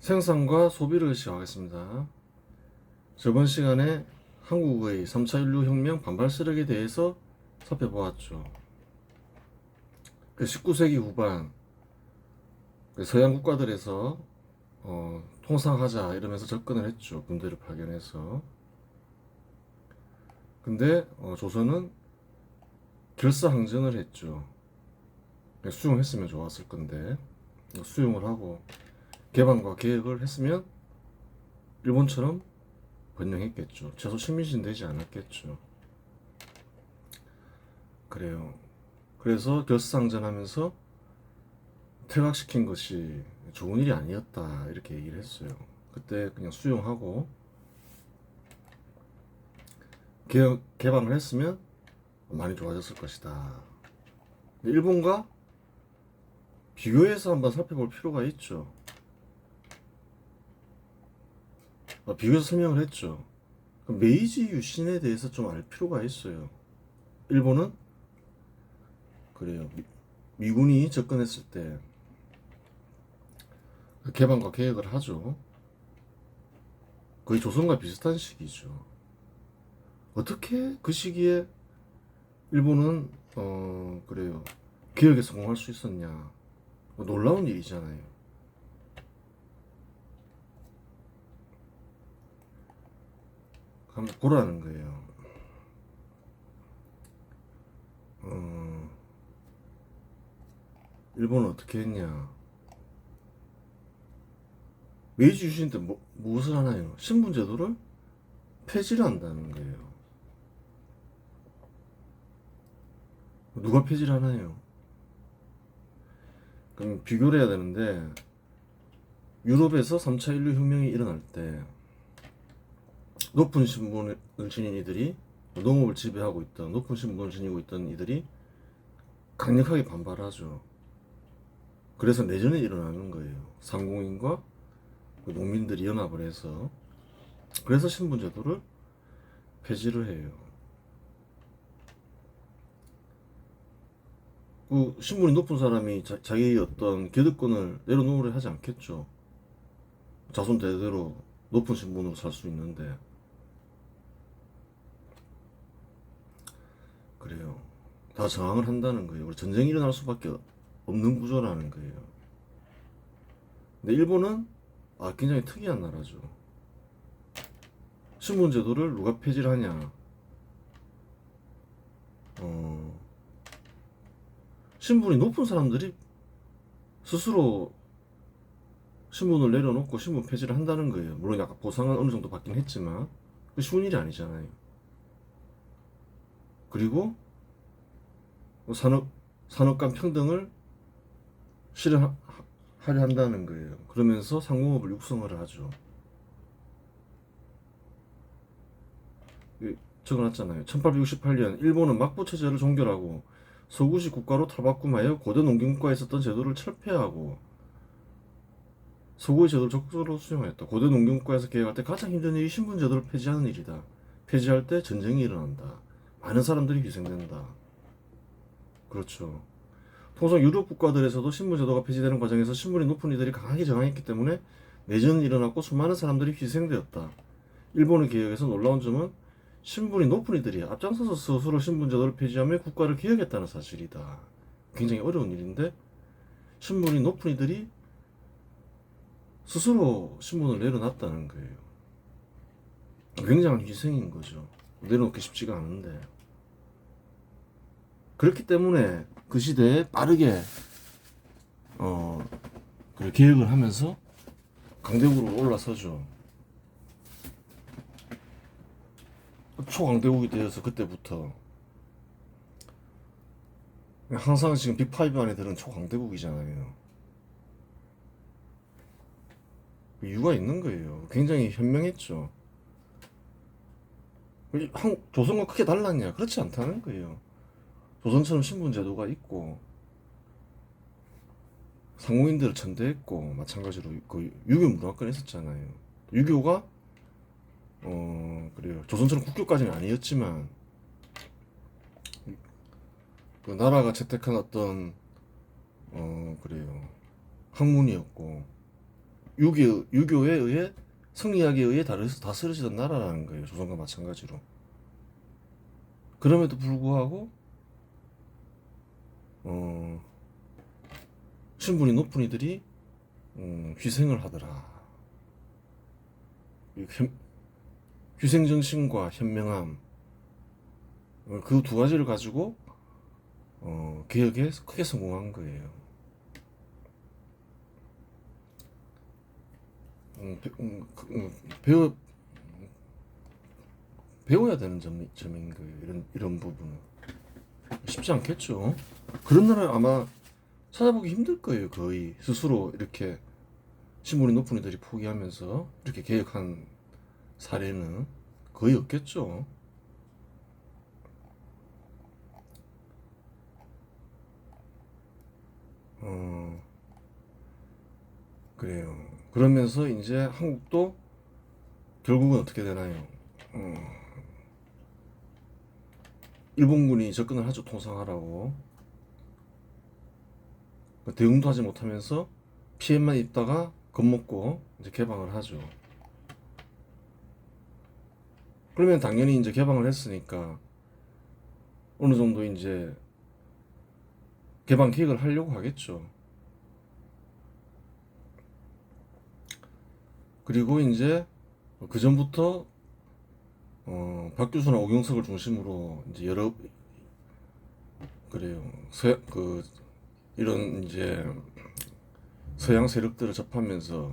생산과 소비를 시작하겠습니다. 저번 시간에 한국의 3차 인류혁명 반발 세력에 대해서 살펴보았죠. 19세기 후반 그 서양 국가들에서 어, 통상하자 이러면서 접근을 했죠. 군대를 파견해서. 근데 어, 조선은 결사항전을 했죠. 수용했으면 좋았을 건데 수용을 하고 개방과 개혁을 했으면 일본처럼 번영했겠죠. 최소 식민지는 되지 않았겠죠. 그래요. 그래서 결사항전하면서 퇴각시킨 것이 좋은 일이 아니었다 이렇게 얘기를 했어요. 그때 그냥 수용하고 개방을 했으면 많이 좋아졌을 것이다. 일본과 비교해서 한번 살펴볼 필요가 있죠. 어, 비교해서 설명을 했죠. 메이지 유신에 대해서 좀 알 필요가 있어요. 일본은 그래요. 미, 미군이 접근했을 때그 개방과 계획을 하죠. 거의 조선과 비슷한 시기죠. 어떻게 그 시기에 일본은 어 그래요 개혁에 성공할 수 있었냐 뭐 놀라운 일이잖아요. 한번 보라는 거예요. 어, 일본은 어떻게 했냐? 메이지 유신 때 뭐, 무엇을 하나요? 신분제도를 폐지를 한다는 거예요. 누가 폐지를 하나요? 그럼 비교를 해야 되는데 유럽에서 3차 인류 혁명이 일어날 때 높은 신분을 지닌 이들이 농업을 지배하고 있던 높은 신분을 지니고 있던 이들이 강력하게 반발하죠. 그래서 내전이 일어나는 거예요. 상공인과 그 농민들이 연합을 해서 그래서 신분제도를 폐지를 해요. 그 신분이 높은 사람이 자, 자기의 어떤 기득권을 내려놓으려 하지 않겠죠. 자손 대대로 높은 신분으로 살 수 있는데 그래요. 다 저항을 한다는 거예요. 우리 전쟁이 일어날 수밖에 없는 구조라는 거예요. 근데 일본은 아 굉장히 특이한 나라죠. 신분 제도를 누가 폐지를 하냐? 어, 신분이 높은 사람들이 스스로 신분을 내려놓고 신분 폐지를 한다는 거예요. 물론 약간 보상은 어느 정도 받긴 했지만 그 쉬운 일이 아니잖아요. 그리고 산업 산업 간 평등을 실현하려 한다는 거예요. 그러면서 상공업을 육성을 하죠. 이 적어놨잖아요. 1868년 일본은 막부 체제를 종결하고 서구식 국가로 탈바꿈하여 고대 농경국가에 있었던 제도를 철폐하고 서구의 제도를 적극적으로 수용했다. 고대 농경국가에서 개혁할 때 가장 힘든 일이 신분 제도를 폐지하는 일이다. 폐지할 때 전쟁이 일어난다. 많은 사람들이 희생된다. 그렇죠. 통상 유럽 국가들에서도 신분 제도가 폐지되는 과정에서 신분이 높은 이들이 강하게 저항했기 때문에 내전이 일어났고 수많은 사람들이 희생되었다. 일본의 개혁에서 놀라운 점은 신분이 높은 이들이 앞장서서 스스로 신분 제도를 폐지하며 국가를 개혁했다는 사실이다. 굉장히 어려운 일인데 신분이 높은 이들이 스스로 신분을 내려놨다는 거예요. 굉장한 희생인 거죠. 내려놓기 쉽지가 않은데. 그렇기 때문에 그 시대에 빠르게 어, 그 계획을 하면서 강대국으로 올라서죠. 초강대국이 되어서 그때부터 항상 지금 빅5 안에 들은 초강대국이잖아요. 이유가 있는 거예요. 굉장히 현명했죠. 한, 조선과 크게 달랐냐? 그렇지 않다는 거예요. 조선처럼 신분 제도가 있고 상공인들을 천대했고 마찬가지로 그 유교 문화권에 있었잖아요. 유교가 어 그래요. 조선처럼 국교까지는 아니었지만 그 나라가 채택한 어떤 어 그래요 학문이었고 유교 유교에 의해 성리학에 의해 다스려지던 나라라는 거예요. 조선과 마찬가지로. 그럼에도 불구하고 어, 신분이 높은 이들이 음, 희생을 하더라. 이 현- 희생 정신과 현명함 그 두 가지를 가지고 어, 개혁에 크게 성공한 거예요. 음, 배, 음, 그, 음, 배워 배워야 되는 점, 점인 거예요. 이런 이런 부분은 쉽지 않겠죠. 그런 나라 아마 찾아보기 힘들 거예요. 거의 스스로 이렇게 신분이 높은 이들이 포기하면서 이렇게 개혁한 사례는 거의 없겠죠. 어, 그래요. 그러면서 이제 한국도 결국은 어떻게 되나요? 어, 일본군이 접근을 하죠. 통상하라고. 그 대응도 하지 못하면서 피해만 입다가 겁먹고 이제 개방을 하죠. 그러면 당연히 이제 개방을 했으니까 어느 정도 이제 개방 계획을 하려고 하겠죠. 그리고 이제 그 전부터 어, 박규수나 오경석을 중심으로 이제 여러 그래요. 서, 그 이런 이제 서양 세력들을 접하면서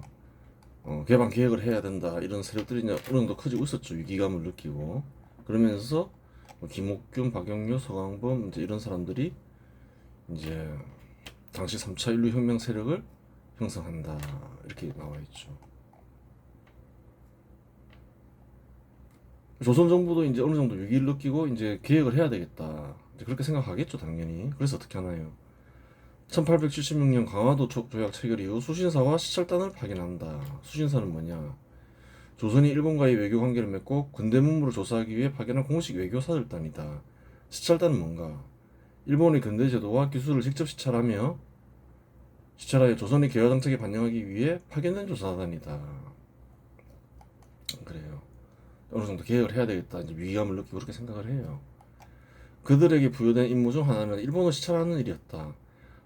어, 개방 계획을 해야 된다 이런 세력들이 이제 어느 정도 커지고 있었죠 위기감을 느끼고 그러면서 뭐 김옥균, 박영규, 서강범 이제 이런 사람들이 이제 당시 3차 인류 혁명 세력을 형성한다 이렇게 나와 있죠. 조선 정부도 이제 어느 정도 위기를 느끼고 이제 계획을 해야 되겠다 이제 그렇게 생각하겠죠 당연히. 그래서 어떻게 하나요? 1876년 강화도 조- 조약 체결 이후 수신사와 시찰단을 파견한다. 수신사는 뭐냐? 조선이 일본과의 외교 관계를 맺고 군대 문물을 조사하기 위해 파견한 공식 외교사들단이다. 시찰단은 뭔가? 일본의 근대 제도와 기술을 직접 시찰하며 시찰하여 조선의 개화 정책에 반영하기 위해 파견된 조사단이다. 어느 정도 계획을 해야 되겠다. 이제 위기감을 느끼고 그렇게 생각을 해요. 그들에게 부여된 임무 중 하나는 일본을 시찰하는 일이었다.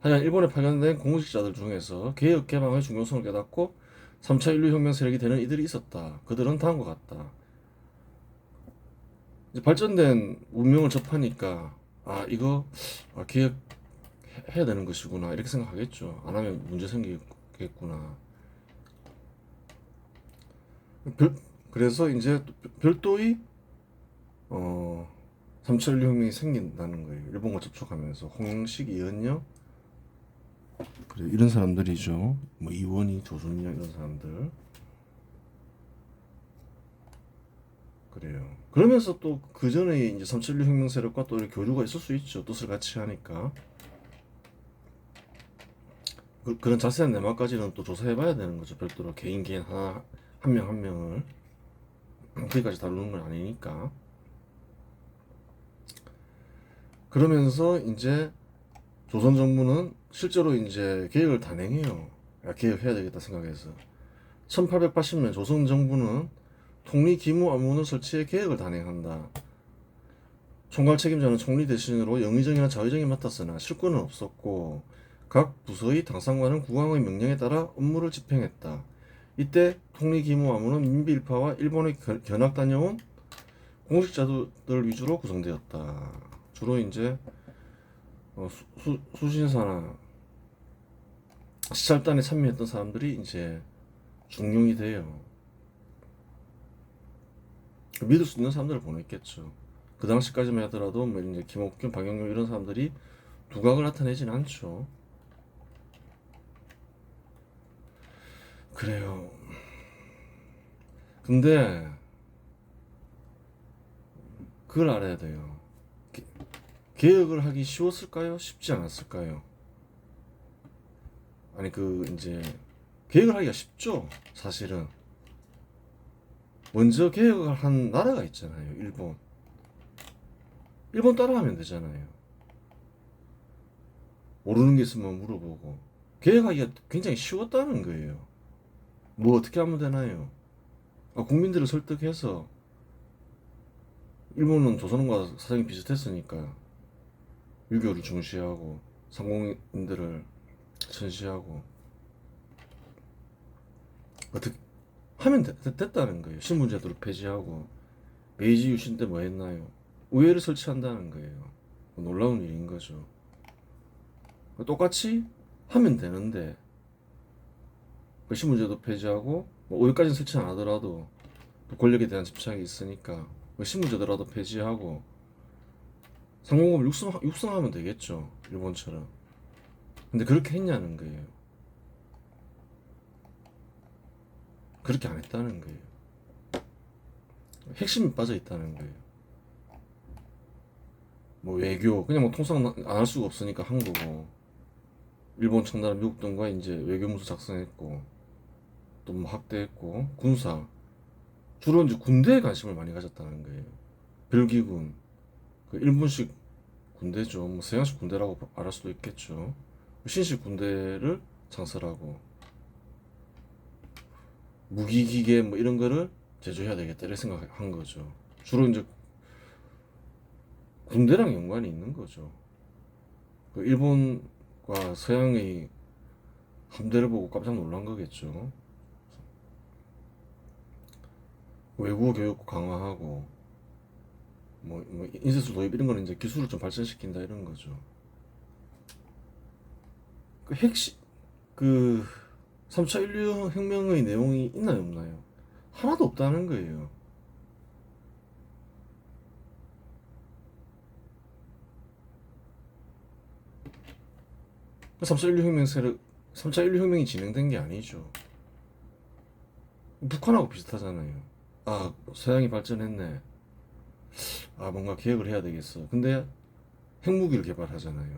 하지만 일본에 파견된 공식자들 중에서 개혁 개방의 중요성을 깨닫고 3차 인류 혁명 세력이 되는 이들이 있었다. 그들은 다음과 같다. 발전된 문명을 접하니까 아 이거 아, 개혁 해- 해야 되는 것이구나 이렇게 생각하겠죠. 안 하면 문제 생기겠구나. 별, 그래서 이제 또 별도의 어 3차 인류 혁명이 생긴다는 거예요. 일본과 접촉하면서 홍영식, 이은영 그래 이런 사람들이죠. 뭐 이원희, 조준영 이런 사람들. 그래요. 그러면서 또 그 전에 이제 3.16 혁명 세력과 또 교류가 있을 수 있죠. 뜻을 같이 하니까. 그, 그런 자세한 내막까지는 또 조사해봐야 되는 거죠. 별도로 개인 개인 하나 한 명 한 명을 거기까지 다루는 건 아니니까. 그러면서 이제 조선 정부는 실제로 이제 계획을 단행해요. 야, 개혁해야 되겠다 생각해서. 1880년 조선 정부는 통리 기무 암문을 설치해 계획을 단행한다. 총괄 책임자는 총리 대신으로 영의정이나 자의정이 맡았으나 실권은 없었고 각 부서의 당상관은 국왕의 명령에 따라 업무를 집행했다. 이때 통리 기무 암문은 민비 일파와 일본의 견- 견학 다녀온 공식자들 위주로 구성되었다. 주로 이제 어, 수, 수, 수 신사나 시찰단에 참여했던 사람들이 이제 중용이 돼요. 믿을 수 있는 사람들을 보냈겠죠. 그 당시까지만 하더라도 뭐 이제 김옥균, 박영규 이런 사람들이 두각을 나타내진 않죠. 그래요. 근데 그걸 알아야 돼요. 개- 개혁을 하기 쉬웠을까요? 쉽지 않았을까요? 아니 그 이제 계획을 하기가 쉽죠. 사실은 먼저 계획을 한 나라가 있잖아요. 일본. 일본 따라하면 되잖아요. 모르는 게 있으면 물어보고 계획하기가 굉장히 쉬웠다는 거예요. 뭐 어떻게 하면 되나요? 아, 국민들을 설득해서 일본은 조선과 사정이 비슷했으니까 유교를 중시하고 상공인들을 전시하고 어떻게 하면 됐, 됐다는 거예요. 신분제도를 폐지하고 메이지 유신 때 뭐 했나요? 의회를 설치한다는 거예요. 놀라운 일인 거죠. 똑같이 하면 되는데 그 신분제도 폐지하고 뭐 5일까지는 설치 안 하더라도 또 권력에 대한 집착이 있으니까 그 신분제도라도 폐지하고 상공업을 육성, 육성하면 되겠죠 일본처럼. 근데 그렇게 했냐는 거예요. 그렇게 안 했다는 거예요. 핵심이 빠져 있다는 거예요. 뭐 외교 그냥 뭐 통상 안 할 수가 없으니까 한 거고 일본 청나라 미국 등과 이제 외교문서 작성했고 또뭐 학대했고 군사 주로 이제 군대에 관심을 많이 가졌다는 거예요. 별기군 그 일본식 군대죠. 뭐 서양식 군대라고 말할 수도 있겠죠. 신식 군대를 창설하고 무기 기계 뭐 이런 거를 제조해야 되겠다 이렇게 생각한 거죠. 주로 이제 군대랑 연관이 있는 거죠. 그 일본과 서양의 함대를 보고 깜짝 놀란 거겠죠. 외국어 교육 강화하고 뭐, 뭐 인쇄술 도입 이런 거는 이제 기술을 좀 발전시킨다 이런 거죠. 그 핵심 그 3차 인류 혁명의 내용이 있나요 없나요? 하나도 없다는 거예요. 그 3차 인류 혁명 세력 3차 인류 혁명이 진행된 게 아니죠. 북한하고 비슷하잖아요. 아, 서양이 발전했네. 아, 뭔가 계획을 해야 되겠어. 근데 핵무기를 개발하잖아요.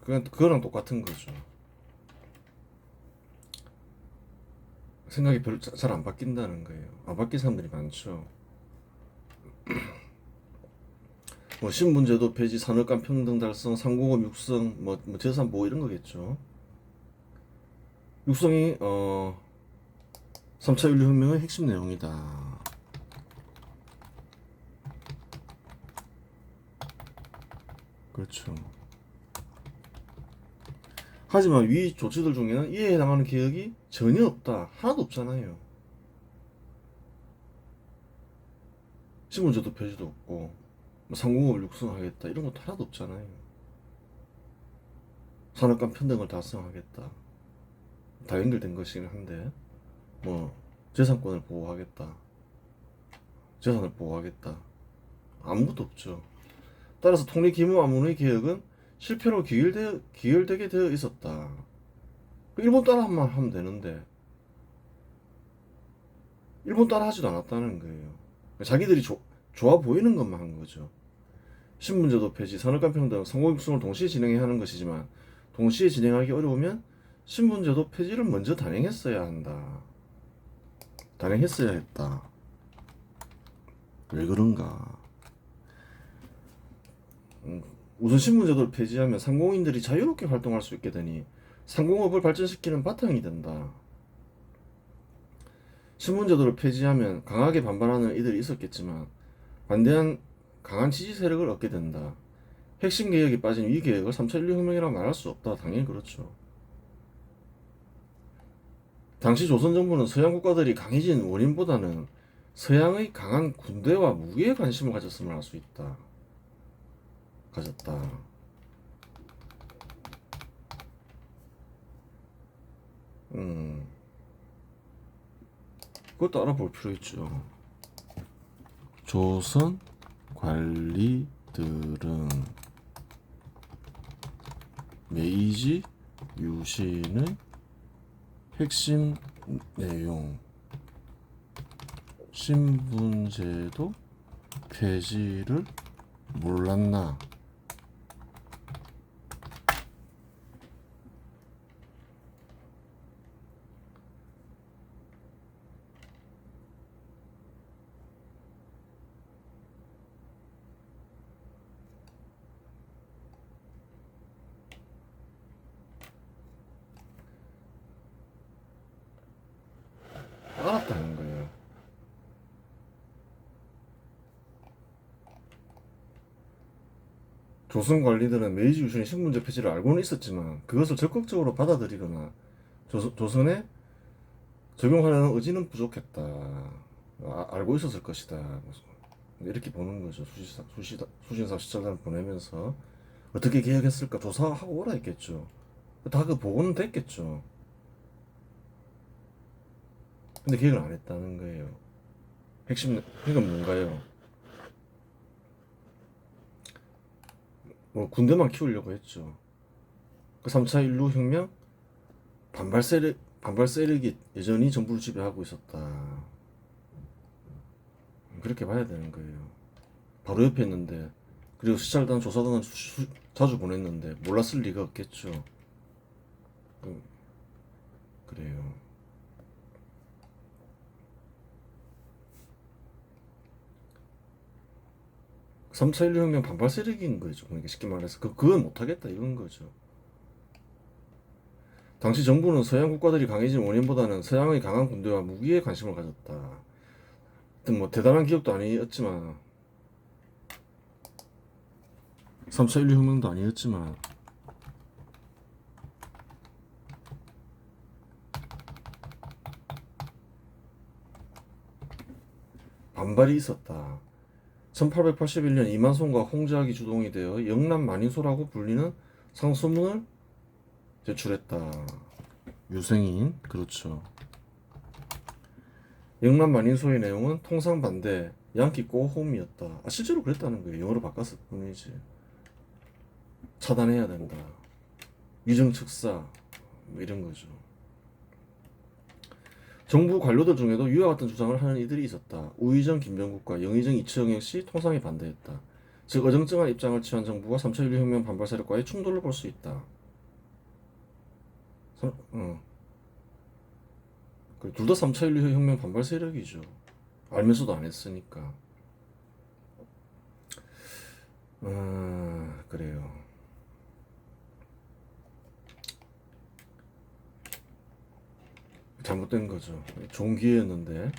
그건 그거랑 똑같은 거죠. 생각이 별로 잘 안 바뀐다는 거예요. 안 바뀐 사람들이 많죠. 뭐 신분제도 폐지, 산업간 평등 달성, 상공업 육성, 뭐, 뭐 재산 보호 이런 거겠죠. 육성이 어 3차 인류혁명의 핵심 내용이다. 그렇죠. 하지만 위 조치들 중에는 이에 해당하는 계획이 전혀 없다. 하나도 없잖아요. 신분제도 폐지도 없고 뭐 상공업을 육성하겠다 이런 것도 하나도 없잖아요. 산업간 편등을 달성하겠다. 다 연결된 것이긴 한데 뭐 재산권을 보호하겠다. 재산을 보호하겠다. 아무것도 없죠. 따라서 통리 기무 아문의 개혁은 실패로 기일되, 기일되게 되어 있었다. 일본 따라만 하면 되는데 일본 따라 하지도 않았다는 거예요. 자기들이 조, 좋아 보이는 것만 한 거죠. 신분제도 폐지, 산업간 평 등, 성공육성을 동시에 진행해야 하는 것이지만 동시에 진행하기 어려우면 신분제도 폐지를 먼저 단행했어야 한다. 단행했어야 했다. 왜 그런가? 음, 우선 신분제도를 폐지하면 상공인들이 자유롭게 활동할 수 있게 되니 상공업을 발전시키는 바탕이 된다. 신분제도를 폐지하면 강하게 반발하는 이들이 있었겠지만 반대한 강한 지지 세력을 얻게 된다. 핵심 개혁이 빠진 위 개혁을 3차 인류혁명이라고 말할 수 없다. 당연히 그렇죠. 당시 조선 정부는 서양 국가들이 강해진 원인보다는 서양의 강한 군대와 무기에 관심을 가졌음을 알 수 있다. 가졌다. 음. 그것도 알아볼 필요 있죠. 조선 관리들은 메이지 유신의 핵심 내용 신분제도 폐지를 몰랐나? 조선 관리들은 메이지 유신의 신분제 폐지를 알고는 있었지만 그것을 적극적으로 받아들이거나 조선, 조선에 적용하려는 의지는 부족했다. 아, 알고 있었을 것이다. 이렇게 보는 거죠. 수시사, 수시다, 수신사 시찰단을 보내면서 어떻게 계획했을까 조사하고 오라 했겠죠. 다 그 보고는 됐겠죠. 근데 계획을 안 했다는 거예요. 핵심 핵은 뭔가요? 뭐 군대만 키우려고 했죠. 그 3차 인류 혁명 반발 세력 반발 세력이 여전히 정부를 지배하고 있었다. 그렇게 봐야 되는 거예요. 바로 옆에 있는데 그리고 시찰단 조사단은 수- 수- 자주 보냈는데 몰랐을 리가 없겠죠. 그, 그래요. 삼차 인류 혁명 반발 세력인 거죠. 그러니까 쉽게 말해서 그 그건 못하겠다 이건 거죠. 당시 정부는 서양 국가들이 강해진 원인보다는 서양의 강한 군대와 무기에 관심을 가졌다. 뭐 대단한 기업도 아니었지만 3차 인류 혁명도 아니었지만 반발이 있었다. 1881년 이만송과 홍자학이 주동이 되어 영남 만인소라고 불리는 상소문을 제출했다. 유생인 그렇죠. 영남 만인소의 내용은 통상 반대, 양키 꼬홈이었다. 아, 실제로 그랬다는 거예요. 영어로 바꿨을 뿐이지. 차단해야 된다. 위정측사 뭐 이런 거죠. 정부 관료들 중에도 위와 같은 주장을 하는 이들이 있었다. 우의정 김병국과 영의정 이치영 역시 통상에 반대했다. 즉 어정쩡한 입장을 취한 정부가 3차 인류혁명 반발 세력과의 충돌을 볼 수 있다. 삼- 어. 둘다 3차 인류혁명 반발 세력이죠. 알면서도 안 했으니까. 아, 그래요. 잘못된 거죠. 좋은 기회였는데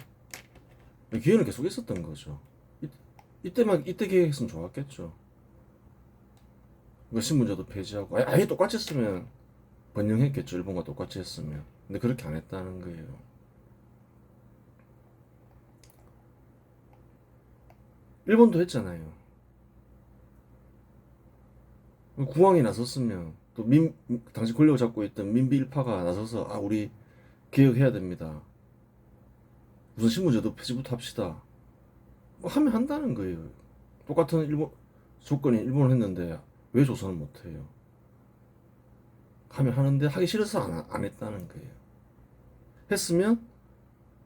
기회는 계속 있었던 거죠. 이, 이때만 이때 계획했으면 좋았겠죠. 그 신문제도 폐지하고 아예, 아예 똑같이 했으면 번영했겠죠. 일본과 똑같이 했으면. 근데 그렇게 안 했다는 거예요. 일본도 했잖아요. 구왕이 나섰으면 또 민 당시 권력을 잡고 있던 민비 일파가 나서서 아 우리 개혁해야 됩니다. 무슨 신문제도 폐지부터 합시다. 뭐 하면 한다는 거예요. 똑같은 일본 조건이 일본을 했는데 왜 조선은 못해요? 하면 하는데 하기 싫어서 안, 안 했다는 거예요. 했으면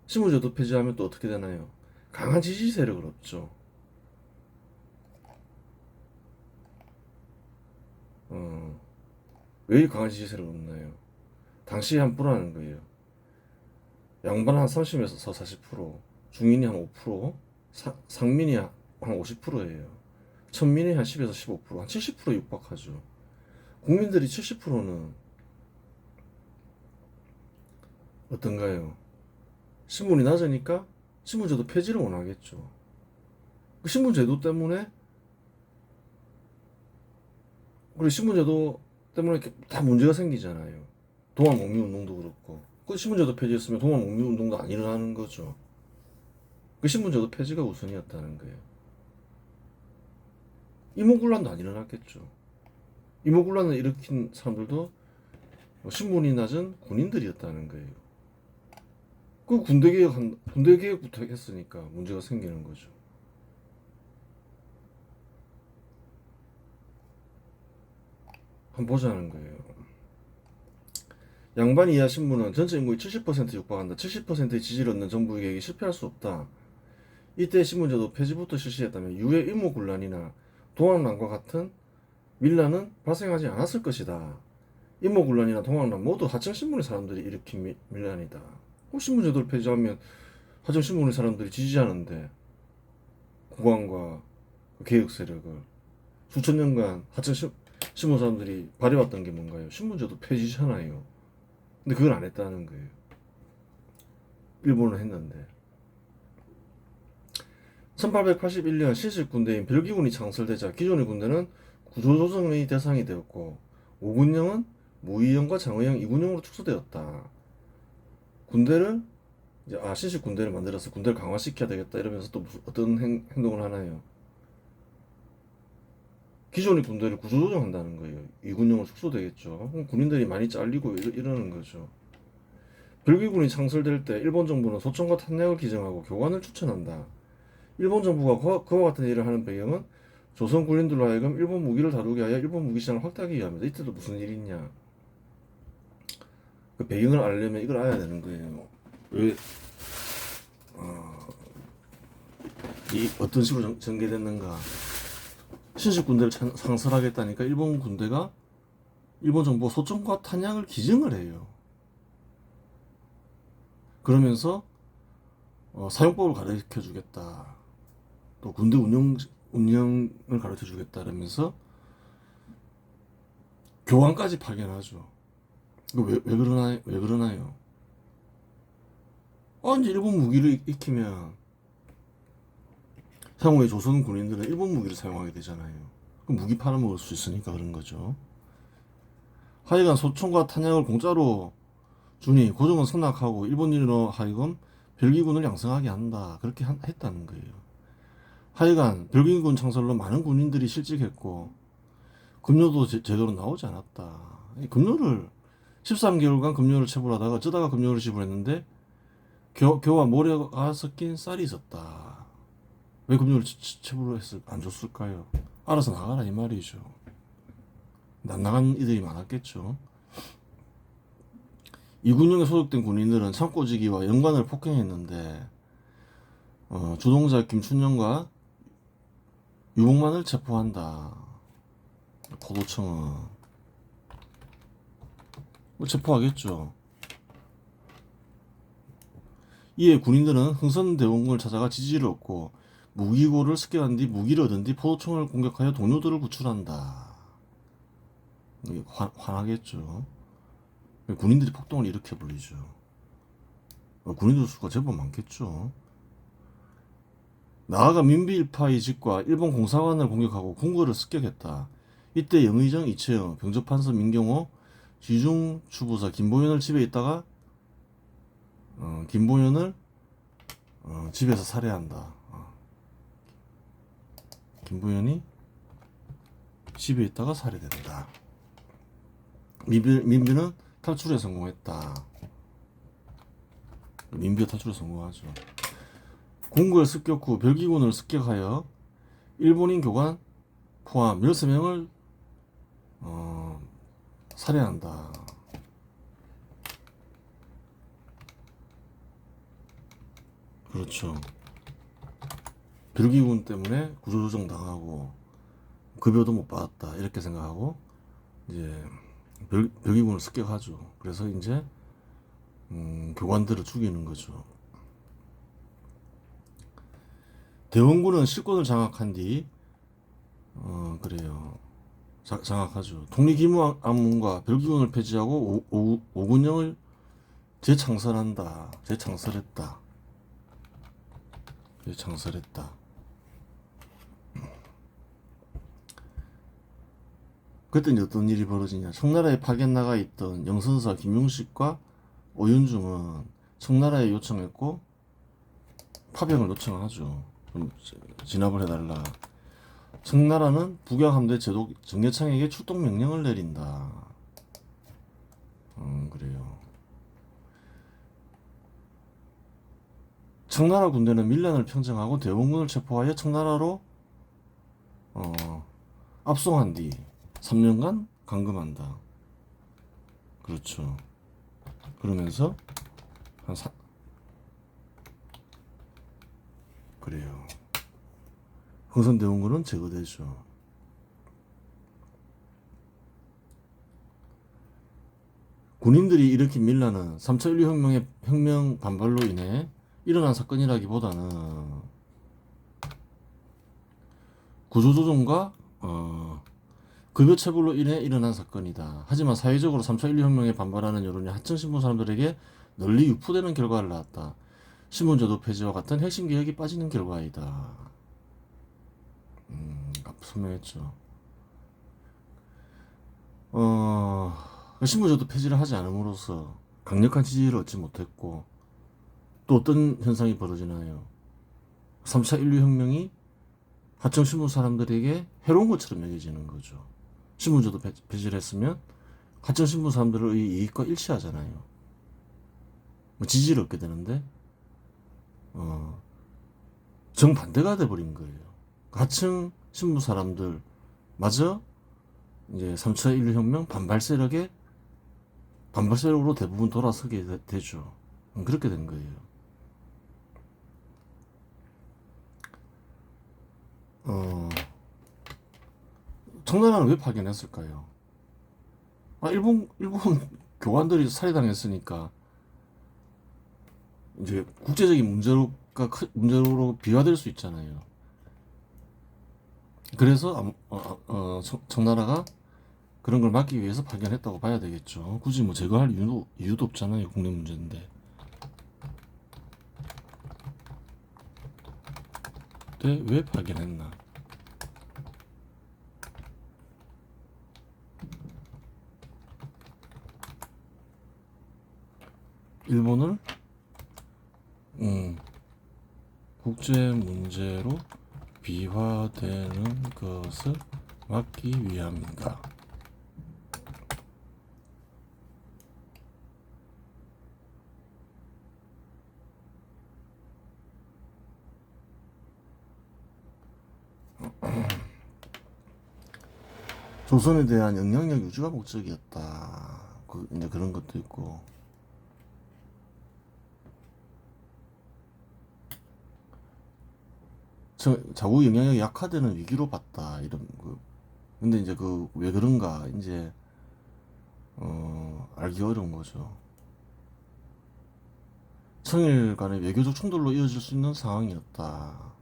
신문제도 폐지하면 또 어떻게 되나요? 강한 지지 세력을 얻죠. 어, 왜 강한 지지 세력을 얻나요? 당시에 한 뿌라는 거예요. 양반 한 30에서 40%, 중인이 한 5%, 사, 상민이 한 50%예요. 천민이 한 10에서 15%, 한 70% 육박하죠. 국민들이 70%는 어떤가요? 신분이 낮으니까 신분제도 폐지를 원하겠죠. 그 신분제도 때문에 그리고 신분제도 때문에 다 문제가 생기잖아요. 동학 목미 운동도 그렇고 그 신분제도 폐지했으면 동학 목미 운동도 안 일어나는 거죠. 그 신분제도 폐지가 우선이었다는 거예요. 이모군란도 안 일어났겠죠. 이모군란을 일으킨 사람들도 신분이 낮은 군인들이었다는 거예요. 그 군대 개혁 한 군대 개혁부터 했으니까 문제가 생기는 거죠. 한번 보자는 거예요. 양반 이하 신분은 전체 인구의 70% 육박한다. 70%의 지지를 얻는 정부 계획이 실패할 수 없다. 이때 신분제도 폐지부터 실시했다면 이후에 임모군란이나 동학난과 같은 밀란은 발생하지 않았을 것이다. 임모 군란이나 동학난 모두 하청 신분의 사람들이 일으킨 미, 밀란이다. 어, 신분제도를 폐지하면 하청 신분의 사람들이 지지하는데 국왕과 그 개혁 세력을 수천 년간 하청 신, 신분 사람들이 발해왔던 게 뭔가요? 신분제도 폐지잖아요. 근데 그걸 안 했다는 거예요. 일본은 했는데. 1881년 신식 군대인 벨기군이 창설되자 기존의 군대는 구조조정의 대상이 되었고 오군령은 무의령과 장의령 이군령으로 축소되었다. 군대를 이제 아 신식 군대를 만들어서 군대를 강화시켜야 되겠다 이러면서 또 무슨 어떤 행, 행동을 하나요? 기존의 군대를 구조조정한다는 거예요. 이군령으로 축소되겠죠. 군인들이 많이 잘리고 이러, 이러는 거죠. 별기군이 창설될 때 일본 정부는 소총과 탄약을 기증하고 교관을 추천한다. 일본 정부가 그와, 같은 일을 하는 배경은 조선 군인들로 하여금 일본 무기를 다루게 하여 일본 무기 시장을 확대하기 위함이다. 이때도 무슨 일이 있냐? 그 배경을 알려면 이걸 알아야 되는 거예요. 왜 어, 이 어떤 식으로 전, 전개됐는가? 신식 군대를 찬- 상설하겠다니까 일본 군대가 일본 정부가 소총과 탄약을 기증을 해요. 그러면서 어, 사용법을 가르쳐 주겠다. 또 군대 운영 운영을 가르쳐 주겠다. 이러면서 교관까지 파견하죠. 왜, 왜 그러나 왜 그러나요? 아 이제 일본 무기를 익- 익히면 향후에 조선 군인들은 일본 무기를 사용하게 되잖아요. 그럼 무기 팔아먹을 수 있으니까 그런 거죠. 하여간 소총과 탄약을 공짜로 주니 고종은 승낙하고 일본인으로 하여금 별기군을 양성하게 한다. 그렇게 한- 했다는 거예요. 하여간 별기군 창설로 많은 군인들이 실직했고 급료도 제, 대로 나오지 않았다. 이 급료를 13개월간 급료를 체불하다가 어쩌다가 급료를 지불했는데 교, 교와 모래가 섞인 쌀이 있었다. 왜 급료를 체- 체- 체불을 했을 안 줬을까요? 알아서 나가라 이 말이죠. 안 나간 이들이 많았겠죠. 이군령에 소속된 군인들은 창고지기와 연관을 폭행했는데 어, 주동자 김춘영과 유복만을 체포한다. 고도청은 뭐 체포하겠죠. 이에 군인들은 흥선대원군을 찾아가 지지를 얻고 무기고를 습격한 뒤 무기를 얻은 뒤 포도청을 공격하여 동료들을 구출한다. 화, 화나겠죠. 군인들이 폭동을 일으켜 버리죠. 어, 군인들 수가 제법 많겠죠. 나아가 민비일파의 집과 일본 공사관을 공격하고 궁궐을 습격했다. 이때 영의정 이채영, 병접판서 민경호, 지중 추부사 김보현을 집에 있다가 어, 김보현을 어, 집에서 살해한다. 어. 김보현이 집에 있다가 살해된다. 민비, 민비는 탈출에 성공했다. 민비가 탈출에 성공하죠. 궁궐 습격 후 별기군을 습격하여 일본인 교관 포함 13명을 어, 살해한다. 그렇죠. 별기군 때문에 구조조정 당하고 급여도 못 받았다 이렇게 생각하고 이제 별, 별기군을 습격하죠. 그래서 이제 음, 교관들을 죽이는 거죠. 대원군은 실권을 장악한 뒤, 어, 그래요. 자, 장악하죠. 독립기무안문과 별기군을 폐지하고 오, 오, 오군령을 재창설한다. 재창설했다. 재창설했다. 그때 이제 어떤 일이 벌어지냐. 청나라에 파견 나가 있던 영선사 김용식과 오윤중은 청나라에 요청했고 파병을 요청을 하죠. 좀 진압을 해달라. 청나라는 북양함대 제독 정예창에게 출동 명령을 내린다. 음 그래요. 청나라 군대는 밀란을 평정하고 대원군을 체포하여 청나라로 어, 압송한 뒤 3년간 감금한다. 그렇죠. 그러면서 한 사... 그래요. 흥선대원군은 제거되죠. 군인들이 일으킨 밀란은 3.16 혁명의 혁명 반발로 인해 일어난 사건이라기보다는 구조조정과 어, 급여 체불로 인해 일어난 사건이다. 하지만 사회적으로 3.16 혁명에 반발하는 여론이 하층 신분 사람들에게 널리 유포되는 결과를 낳았다. 신분제도 폐지와 같은 핵심 개혁이 빠지는 결과이다. 음, 설명했죠. 어, 신분제도 폐지를 하지 않음으로써 강력한 지지를 얻지 못했고 또 어떤 현상이 벌어지나요? 3차 인류혁명이 하청 신분 사람들에게 해로운 것처럼 여겨지는 거죠. 신분제도 폐- 폐지를 했으면 하청 신분 사람들의 이익과 일치하잖아요. 뭐 지지를 얻게 되는데 어, 정반대가 돼버린 거예요. 하층 신분 사람들 마저 이제 3차 인류혁명 반발 세력에 반발 세력으로 대부분 돌아서게 되-. 음, 그렇게 된 거예요. 어, 청나라는 왜 파견했을까요? 아, 일본, 일본 교관들이 살해당했으니까, 이제 국제적인 문제로가, 크- 문제로 비화될 수 있잖아요. 그래서, 암- 어, 어, 어, 청- 청나라가 그런 걸 막기 위해서 파견했다고 봐야 되겠죠. 굳이 뭐 제거할 이유도, 이유도 없잖아요. 국내 문제인데. 왜 파견했나? 일본을 음, 국제 문제로 비화되는 것을 막기 위함인가? 조선에 대한 영향력 유지가 목적이었다. 그 이제 그런 것도 있고. 저, 자국 영향력이 약화되는 위기로 봤다 이런 그 근데 이제 그 왜 그런가 이제 어 알기 어려운 거죠. 청일 간의 외교적 충돌로 이어질 수 있는 상황이었다.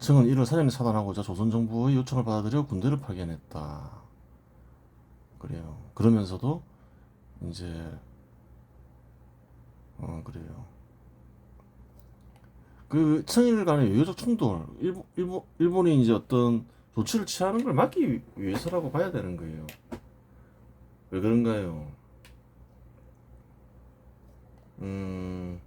청은 이를 사전에 차단하고자 조선 정부의 요청을 받아들여 군대를 파견했다. 그래요. 그러면서도 이제 어 그래요. 그 청일 간의 외교적 충돌, 일본, 일본, 일본이 이제 어떤 조치를 취하는 걸 막기 위- 위해서라고 봐야 되는 거예요. 왜 그런가요? 음,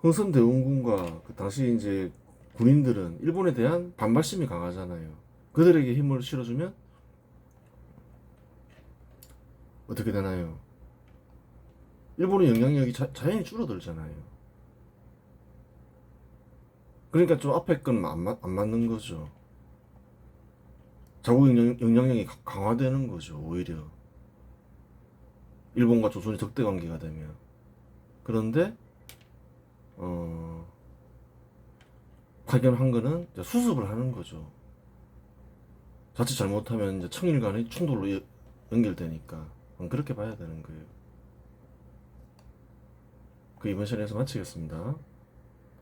흥선대원군과 그 당시 이제 군인들은 일본에 대한 반발심이 강하잖아요. 그들에게 힘을 실어주면 어떻게 되나요? 일본의 영향력이 자, 자연히 줄어들잖아요. 그러니까 좀 앞에 건 안, 맞는 거죠. 자국 영향, 가- 강화되는 거죠, 오히려. 일본과 조선이 적대 관계가 되면. 그런데, 어, 파견한 거는 수습을 하는 거죠. 자칫 잘못하면 이제 청일 간의 충돌로 이- 연결되니까. 그렇게 봐야 되는 거예요. 그 이번 시간에서 마치겠습니다.